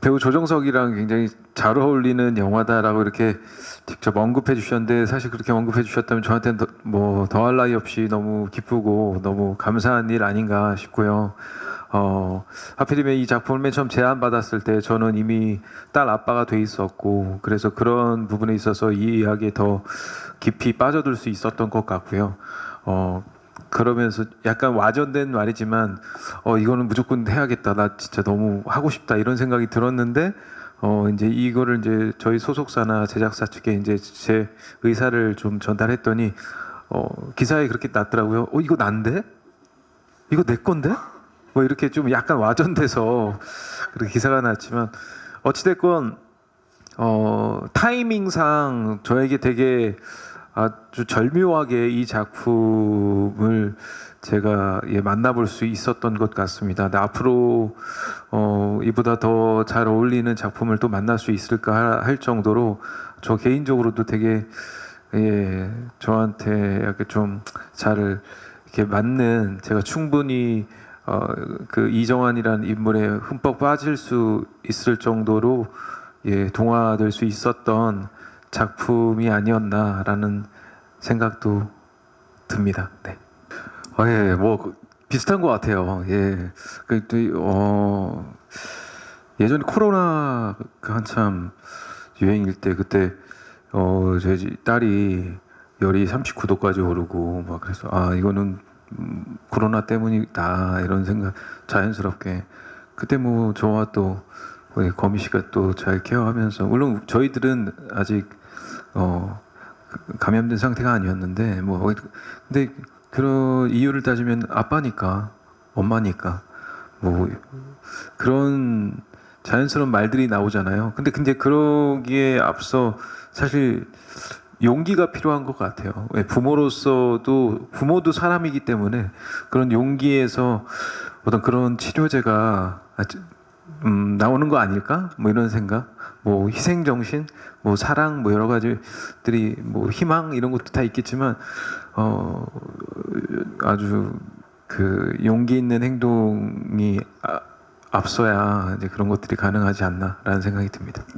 배우 조정석이랑 굉장히 잘 어울리는 영화다라고 이렇게 직접 언급해 주셨는데 사실 그렇게 언급해 주셨다면 저한테는 더, 뭐 더할 나위 없이 너무 기쁘고 너무 감사한 일 아닌가 싶고요. 어, 하필이면 이 작품을 맨 처음 제안 받았을 때 저는 이미 딸 아빠가 돼 있었고 그래서 그런 부분에 있어서 이 이야기에 더 깊이 빠져들 수 있었던 것 같고요. 어, 그러면서 약간 와전된 말이지만 어 이거는 무조건 해야겠다. 나 진짜 너무 하고 싶다 이런 생각이 들었는데 어 이제 이거를 이제 저희 소속사나 제작사 측에 이제 제 의사를 좀 전달했더니 어 기사에 그렇게 났더라고요. 어 이거 난데? 이거 내 건데? 뭐 이렇게 좀 약간 와전돼서 그렇게 기사가 났지만 어찌 됐건 어 타이밍상 저에게 되게 아주 절묘하게 이 작품을 제가 예, 만나볼 수 있었던 것 같습니다. 근데 앞으로 어, 이보다 더 잘 어울리는 작품을 또 만날 수 있을까 할- 할 정도로 저 개인적으로도 되게 예, 저한테 이렇게 좀 잘 이렇게 맞는 제가 충분히 어, 그 이정환이라는 인물에 흠뻑 빠질 수 있을 정도로 예, 동화될 수 있었던 작품이 아니었나라는 생각도 듭니다. 네. 아, 예, 뭐 그, 비슷한 것 같아요. 예, 그, 또, 어, 예전에 코로나 그 한참 유행일 때 그때 어, 제 딸이 열이 39도까지 오르고 막 그래서 아 이거는 음, 코로나 때문이다 이런 생각 자연스럽게 그때 뭐 저와 또 우리 거미 씨가 또 잘 케어하면서 물론 저희들은 아직 어 그- 감염된 상태가 아니었는데 뭐 근데 그런 이유를 따지면 아빠니까 엄마니까 뭐 그런 자연스러운 말들이 나오잖아요. 근데 근데 그러기에 앞서 사실 용기가 필요한 것 같아요. 왜 부모로서도 부모도 사람이기 때문에 그런 용기에서 어떤 그런 치료제가 아주, 음, 나오는 거 아닐까? 뭐 이런 생각. 뭐 희생 정신, 뭐 사랑, 뭐 여러 가지들이 뭐 희망 이런 것도 다 있겠지만 어 아주 그 용기 있는 행동이 아, 앞서야 이제 그런 것들이 가능하지 않나라는 생각이 듭니다.